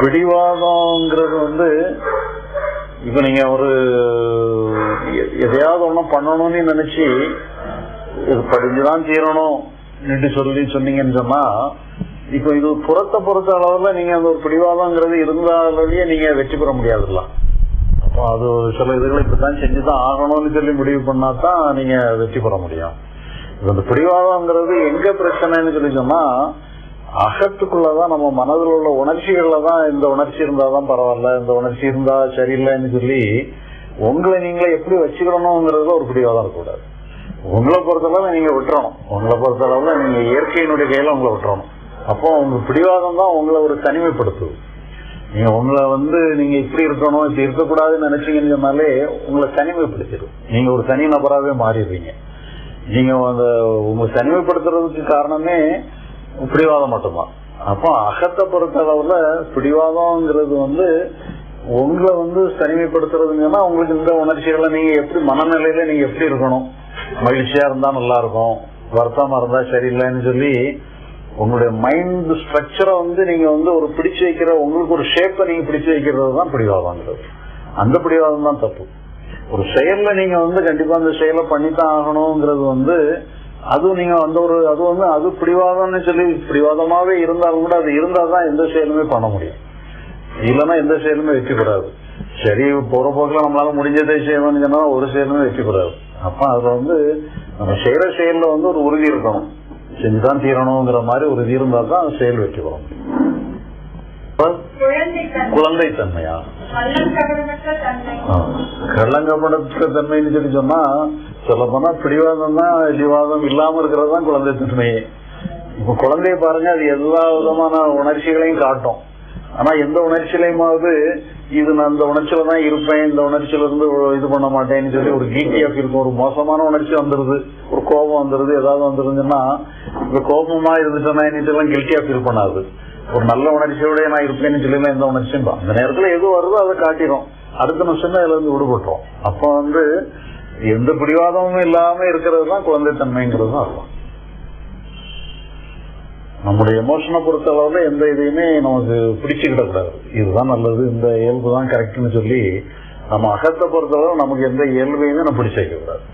பிடிவாதம்ங்கிறது வந்து இப்ப நீங்க ஒரு எ- எதையாவது ஒண்ணும் பண்ணணும்னு நினைச்சு இது படிஞ்சுதான் தீரணும் நின்று சொல்லி சொன்னீங்கன்னு சொன்னா இப்ப இது புறத்தை பொறுத்த அளவுல நீங்க அந்த ஒரு பிடிவாதங்கிறது இருந்தாலே நீங்க வெற்றி பெற முடியாதுல்ல. அப்போ அது ஒரு சில இதுகளை இப்படித்தான் செஞ்சுதான் ஆகணும்னு சொல்லி முடிவு பண்ணா தான் நீங்க வெற்றி பெற முடியும். இப்ப இந்த பிடிவாதம்ங்கிறது எங்க பிரச்சனைன்னு சொல்லி சொன்னா அகத்துக்குள்ளதான் நம்ம மனதில் உள்ள உணர்ச்சிகள்ல தான் இந்த உணர்ச்சி இருந்தாதான் பரவாயில்ல இந்த உணர்ச்சி இருந்தா சரியில்லைன்னு சொல்லி உங்களை நீங்களே எப்படி வச்சுக்கணுங்கிறது ஒரு பிடிவாதம் இருக்கக்கூடாது. உங்களை பொறுத்தளவு நீங்க விட்டுறணும். உங்களை பொறுத்தளவுல நீங்க இயற்கையினுடைய கையில உங்களை விட்டுறணும். அப்போ உங்க பிடிவாதம் தான் உங்களை ஒரு தனிமைப்படுத்துது நீங்க உங்களை வந்து நீங்க இப்படி இருக்கணும் இப்படி இருக்கக்கூடாதுன்னு நினைச்சீங்கன்னு சொன்னாலே உங்களை தனிமைப்படுத்திடும். நீங்க ஒரு தனி நபராகவே மாறிடுவீங்க நீங்க அந்த உங்களை தனிமைப்படுத்துறதுக்கு காரணமே பிடிவாதம் மட்டும்தான் அப்போ அகத்தை பொறுத்த அளவுல பிடிவாதம்ங்கிறது வந்து உங்களை வந்து தனிமைப்படுத்துறதுங்கன்னா உங்களுக்கு இந்த உணர்ச்சிகளை நீங்க எப்படி மனநிலையில நீங்க எப்படி இருக்கணும்? மகிழ்ச்சியா இருந்தா நல்லா இருக்கும் வருத்தமா இருந்தா சரியில்லைன்னு சொல்லி உங்களுடைய மைண்ட் ஸ்ட்ரக்சரை வந்து நீங்க வந்து ஒரு பிடிச்சு வைக்கிற உங்களுக்கு ஒரு ஷேப்பை நீங்க பிடிச்சு வைக்கிறது தான் பிடிவாதங்கிறது அந்த பிடிவாதம் தான் தப்பு. ஒரு செயல்ல நீங்க வந்து கண்டிப்பா அந்த செயலை பண்ணித்தான் ஆகணுங்கிறது வந்து அதுவும் நீங்க அந்த ஒரு அது வந்து அது பிடிவாதம்னு சொல்லி பிடிவாதமாவே இருந்தாலும் கூட அது இருந்தால் தான் எந்த செயலுமே பண்ண முடியும். இல்லைன்னா எந்த செயலுமே வெற்றி பெறாது சரி போற போக்குல நம்மளால முடிஞ்சதை செய்யணும்னு சொன்னா ஒரு செயலுமே வெற்றி பெறாது அப்ப அதுல வந்து நம்ம செய்யற செயல்ல வந்து ஒரு உறுதி இருக்கணும். செஞ்சுதான் தீரணுங்கிற மாதிரி உறுதி இருந்தா தான் செயல் வெற்றி பெற முடியும் அப்ப குழந்தைத்தன்மை. குழந்தைத்தன்மையா? கள்ளங்கபடமற்ற தன்மை. கள்ளங்கப்படத்த தன்மைன்னு சொல்லி சொன்னா சொல்ல போனா பிடிவாதம் தான் விவாதம் இல்லாம இருக்கிறது தான் குழந்தைத்தன்மையே இப்ப குழந்தைய பாருங்க அது எல்லா விதமான உணர்ச்சிகளையும் காட்டும். ஆனா எந்த உணர்ச்சியிலையுமாவது இது நான் இந்த உணர்ச்சியில தான் இருப்பேன் இந்த உணர்ச்சியில இருந்து இது பண்ண மாட்டேன்னு சொல்லி ஒரு கீட்டியா இருக்கும் ஒரு மோசமான உணர்ச்சி வந்துருது ஒரு கோபம் வந்துருது ஏதாவது வந்துருந்துன்னா இந்த கோபமா இருந்துட்டேன்னா எல்லாம் கில்ட்டியா ஃபீல் பண்ணாது. ஒரு நல்ல உணர்ச்சியோட நான் இருப்பேன்னு சொல்லி எந்த உணர்ச்சியும் அந்த நேரத்துல எது வருதோ அதை காட்டிடும் அடுத்த நிமிஷம் தான் இதுல இருந்து விடுபட்டோம் அப்ப வந்து எந்த பிடிவாதமும் இல்லாம இருக்கிறது தான் குழந்தைத்தன்மைங்கிறது தான் அர்த்தம். நம்முடைய எமோஷனை பொறுத்த அளவுல எந்த இதையுமே நமக்கு பிடிச்சுக்கிட கூடாது. இதுதான் நல்லது இந்த இயல்பு தான் கரெக்ட்னு சொல்லி நம்ம அகத்தை பொறுத்தளவு நமக்கு எந்த இயல்பையுமே நம்ம பிடிச்சிக்க கூடாது.